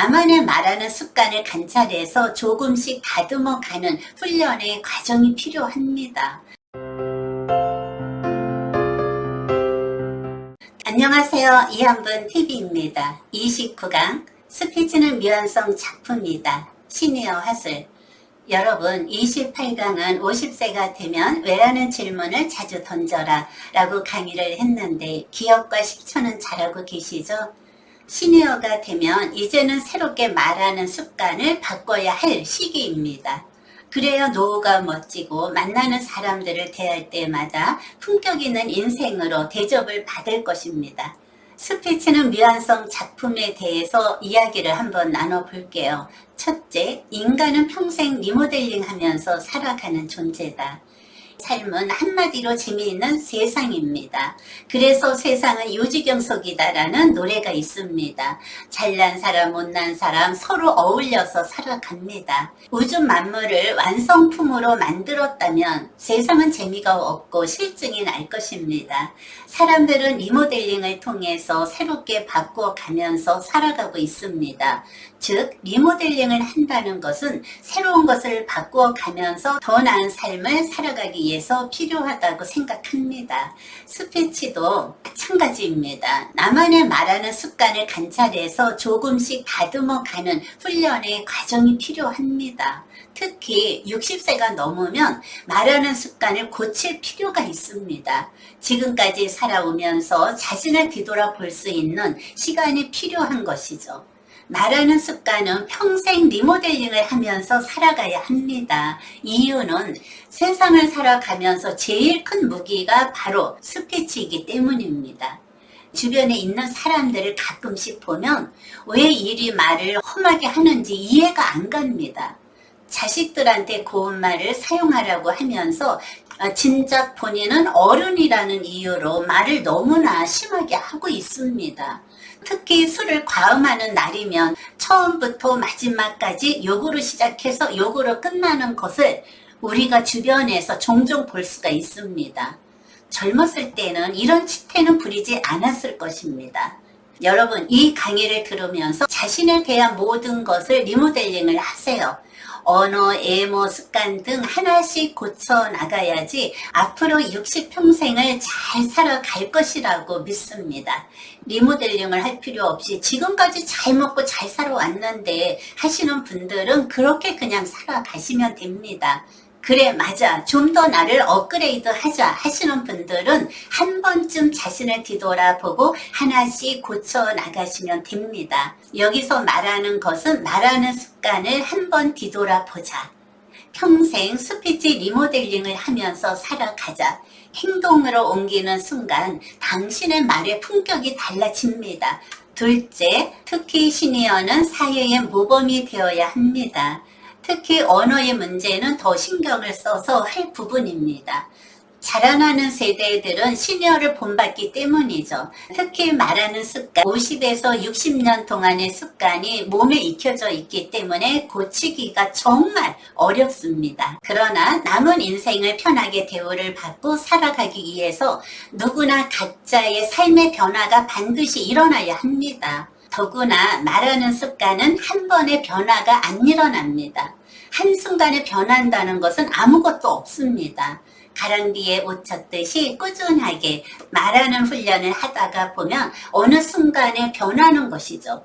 나만의 말하는 습관을 관찰해서 조금씩 다듬어 가는 훈련의 과정이 필요합니다. 안녕하세요. 이한분 TV입니다. 29강 스피치는 미완성 작품이다. 시니어 화술. 여러분, 28강은 50세가 되면 왜라는 질문을 자주 던져라 라고 강의를 했는데 기억과 실천은 잘하고 계시죠? 시니어가 되면 이제는 새롭게 말하는 습관을 바꿔야 할 시기입니다. 그래야 노후가 멋지고 만나는 사람들을 대할 때마다 품격 있는 인생으로 대접을 받을 것입니다. 스피치는 미완성 작품에 대해서 이야기를 한번 나눠볼게요. 첫째, 인간은 평생 리모델링 하면서 살아가는 존재다. 삶은 한마디로 재미있는 세상입니다. 그래서 세상은 유지경속이다라는 노래가 있습니다. 잘난 사람, 못난 사람 서로 어울려서 살아갑니다. 우주 만물을 완성품으로 만들었다면 세상은 재미가 없고 실증이 날 것입니다. 사람들은 리모델링을 통해서 새롭게 바꾸어 가면서 살아가고 있습니다. 즉, 리모델링을 한다는 것은 새로운 것을 바꾸어 가면서 더 나은 삶을 살아가기 위해서 필요하다고 생각합니다. 스피치도 마찬가지입니다. 나만의 말하는 습관을 관찰해서 조금씩 다듬어 가는 훈련의 과정이 필요합니다. 특히 60세가 넘으면 말하는 습관을 고칠 필요가 있습니다. 지금까지 살아오면서 자신을 뒤돌아볼 수 있는 시간이 필요한 것이죠. 말하는 습관은 평생 리모델링을 하면서 살아가야 합니다. 이유는 세상을 살아가면서 제일 큰 무기가 바로 스피치이기 때문입니다. 주변에 있는 사람들을 가끔씩 보면 왜 이리 말을 험하게 하는지 이해가 안 갑니다. 자식들한테 고운 말을 사용하라고 하면서 어, 진작 본인은 어른이라는 이유로 말을 너무나 심하게 하고 있습니다. 특히 술을 과음하는 날이면 처음부터 마지막까지 욕으로 시작해서 욕으로 끝나는 것을 우리가 주변에서 종종 볼 수가 있습니다. 젊었을 때는 이런 치태는 부리지 않았을 것입니다. 여러분, 이 강의를 들으면서 자신에 대한 모든 것을 리모델링을 하세요. 언어, 애모, 습관 등 하나씩 고쳐 나가야지 앞으로 60평생을 잘 살아갈 것이라고 믿습니다. 리모델링을 할 필요 없이 지금까지 잘 먹고 잘 살아왔는데 하시는 분들은 그렇게 그냥 살아가시면 됩니다. 그래, 맞아. 좀 더 나를 업그레이드 하자 하시는 분들은 한 번쯤 자신을 뒤돌아보고 하나씩 고쳐 나가시면 됩니다. 여기서 말하는 것은 말하는 습관을 한 번 뒤돌아보자. 평생 스피치 리모델링을 하면서 살아가자. 행동으로 옮기는 순간 당신의 말의 품격이 달라집니다. 둘째, 특히 시니어는 사회의 모범이 되어야 합니다. 특히 언어의 문제는 더 신경을 써서 할 부분입니다. 자라나는 세대들은 시니어를 본받기 때문이죠. 특히 말하는 습관, 50에서 60년 동안의 습관이 몸에 익혀져 있기 때문에 고치기가 정말 어렵습니다. 그러나 남은 인생을 편하게 대우를 받고 살아가기 위해서 누구나 각자의 삶의 변화가 반드시 일어나야 합니다. 더구나 말하는 습관은 한 번의 변화가 안 일어납니다. 한순간에 변한다는 것은 아무것도 없습니다. 가랑비에 옷 쳤듯이 꾸준하게 말하는 훈련을 하다가 보면 어느 순간에 변하는 것이죠.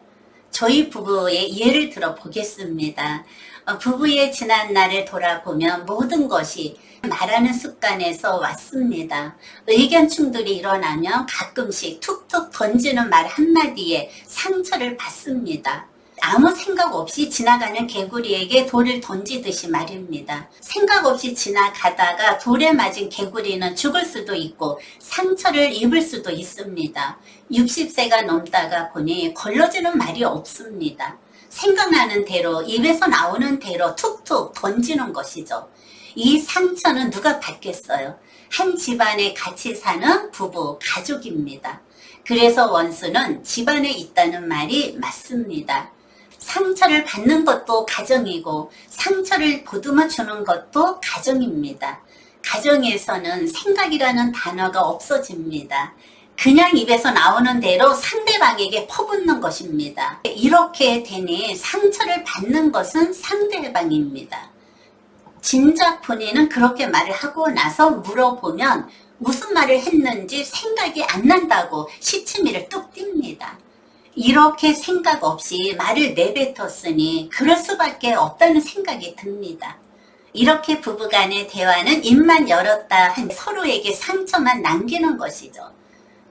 저희 부부의 예를 들어 보겠습니다. 어, 부부의 지난 날을 돌아보면 모든 것이 말하는 습관에서 왔습니다. 의견 충돌이 일어나면 가끔씩 툭툭 던지는 말 한마디에 상처를 받습니다. 아무 생각 없이 지나가는 개구리에게 돌을 던지듯이 말입니다. 생각 없이 지나가다가 돌에 맞은 개구리는 죽을 수도 있고 상처를 입을 수도 있습니다. 60세가 넘다가 보니 걸러지는 말이 없습니다. 생각나는 대로 입에서 나오는 대로 툭툭 던지는 것이죠. 이 상처는 누가 받겠어요? 한 집안에 같이 사는 부부, 가족입니다. 그래서 원수는 집안에 있다는 말이 맞습니다. 상처를 받는 것도 가정이고 상처를 보듬어 주는 것도 가정입니다. 가정에서는 생각이라는 단어가 없어집니다. 그냥 입에서 나오는 대로 상대방에게 퍼붓는 것입니다. 이렇게 되니 상처를 받는 것은 상대방입니다. 진작 본인은 그렇게 말을 하고 나서 물어보면 무슨 말을 했는지 생각이 안 난다고 시치미를 뚝 띱니다. 이렇게 생각 없이 말을 내뱉었으니 그럴 수밖에 없다는 생각이 듭니다. 이렇게 부부간의 대화는 입만 열었다 한 서로에게 상처만 남기는 것이죠.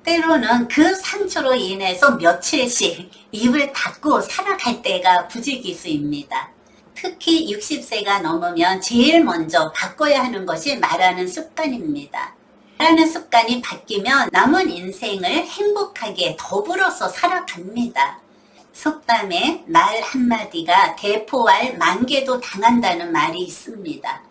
때로는 그 상처로 인해서 며칠씩 입을 닫고 살아갈 때가 부지기수입니다. 특히 60세가 넘으면 제일 먼저 바꿔야 하는 것이 말하는 습관입니다. 말하는 습관이 바뀌면 남은 인생을 행복하게 더불어서 살아갑니다. 속담에 말 한마디가 대포알 만개도 당한다는 말이 있습니다.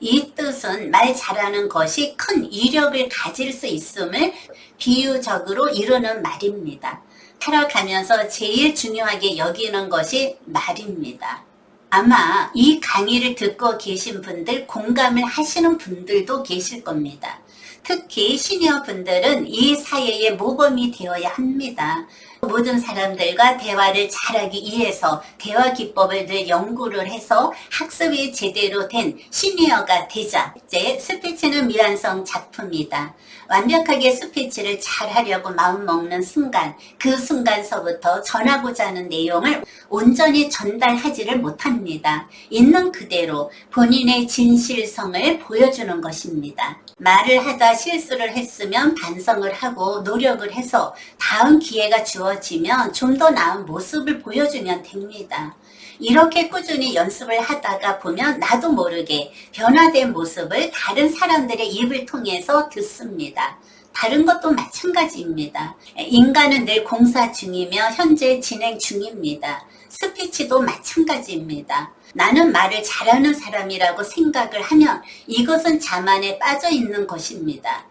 이 뜻은 말 잘하는 것이 큰 이력을 가질 수 있음을 비유적으로 이루는 말입니다. 살아가면서 제일 중요하게 여기는 것이 말입니다. 아마 이 강의를 듣고 계신 분들 공감을 하시는 분들도 계실 겁니다. 특히 시니어 분들은 이 사회의 모범이 되어야 합니다. 모든 사람들과 대화를 잘하기 위해서 대화 기법을 늘 연구를 해서 학습이 제대로 된 시니어가 되자. 이제 스피치는 미완성 작품이다. 완벽하게 스피치를 잘하려고 마음먹는 순간, 그 순간서부터 전하고자 하는 내용을 온전히 전달하지를 못합니다. 있는 그대로 본인의 진실성을 보여주는 것입니다. 말을 하다 실수를 했으면 반성을 하고 노력을 해서 다음 기회가 주어지 면 좀 더 나은 모습을 보여주면 됩니다. 이렇게 꾸준히 연습을 하다가 보면 나도 모르게 변화된 모습을 다른 사람들의 입을 통해서 듣습니다. 다른 것도 마찬가지입니다. 인간은 늘 공사 중이며 현재 진행 중입니다. 스피치도 마찬가지입니다. 나는 말을 잘하는 사람이라고 생각을 하면 이것은 자만에 빠져 있는 것입니다.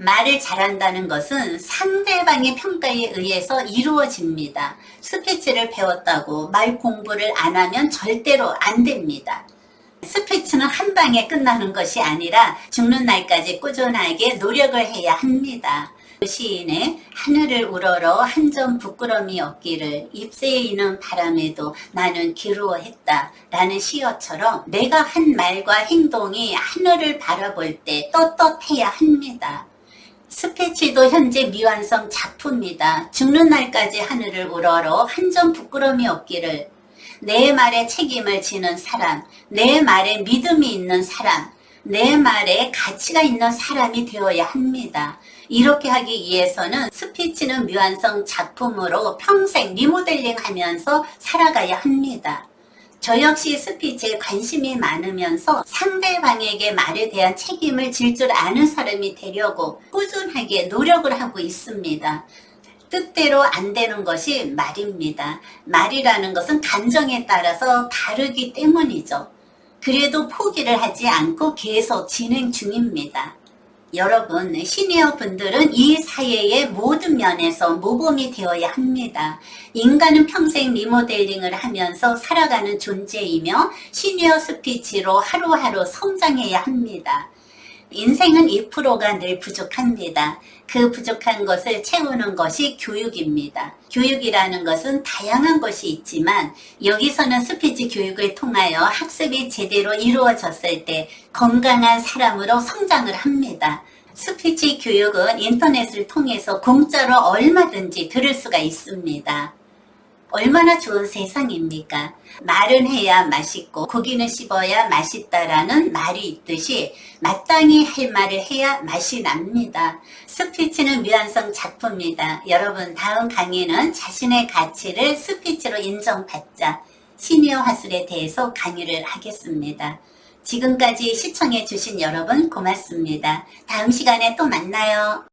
말을 잘한다는 것은 상대방의 평가에 의해서 이루어집니다. 스피치를 배웠다고 말 공부를 안 하면 절대로 안 됩니다. 스피치는 한 방에 끝나는 것이 아니라 죽는 날까지 꾸준하게 노력을 해야 합니다. 시인의 하늘을 우러러 한 점 부끄럼이 없기를 잎새에 있는 바람에도 나는 기루어했다 라는 시어처럼 내가 한 말과 행동이 하늘을 바라볼 때 떳떳해야 합니다. 스피치도 현재 미완성 작품이다. 죽는 날까지 하늘을 우러러 한 점 부끄럼이 없기를 내 말에 책임을 지는 사람, 내 말에 믿음이 있는 사람, 내 말에 가치가 있는 사람이 되어야 합니다. 이렇게 하기 위해서는 스피치는 미완성 작품으로 평생 리모델링 하면서 살아가야 합니다. 저 역시 스피치에 관심이 많으면서 상대방에게 말에 대한 책임을 질 줄 아는 사람이 되려고 꾸준하게 노력을 하고 있습니다. 뜻대로 안 되는 것이 말입니다. 말이라는 것은 감정에 따라서 다르기 때문이죠. 그래도 포기를 하지 않고 계속 진행 중입니다. 여러분, 시니어 분들은 이 사회의 모든 면에서 모범이 되어야 합니다. 인간은 평생 리모델링을 하면서 살아가는 존재이며 시니어 스피치로 하루하루 성장해야 합니다. 인생은 2%가 늘 부족합니다. 그 부족한 것을 채우는 것이 교육입니다. 교육이라는 것은 다양한 것이 있지만 여기서는 스피치 교육을 통하여 학습이 제대로 이루어졌을 때 건강한 사람으로 성장을 합니다. 스피치 교육은 인터넷을 통해서 공짜로 얼마든지 들을 수가 있습니다. 얼마나 좋은 세상입니까? 말은 해야 맛있고 고기는 씹어야 맛있다라는 말이 있듯이 마땅히 할 말을 해야 맛이 납니다. 스피치는 미완성 작품입니다. 여러분 다음 강의는 자신의 가치를 스피치로 인정받자 시니어 화술에 대해서 강의를 하겠습니다. 지금까지 시청해 주신 여러분 고맙습니다. 다음 시간에 또 만나요.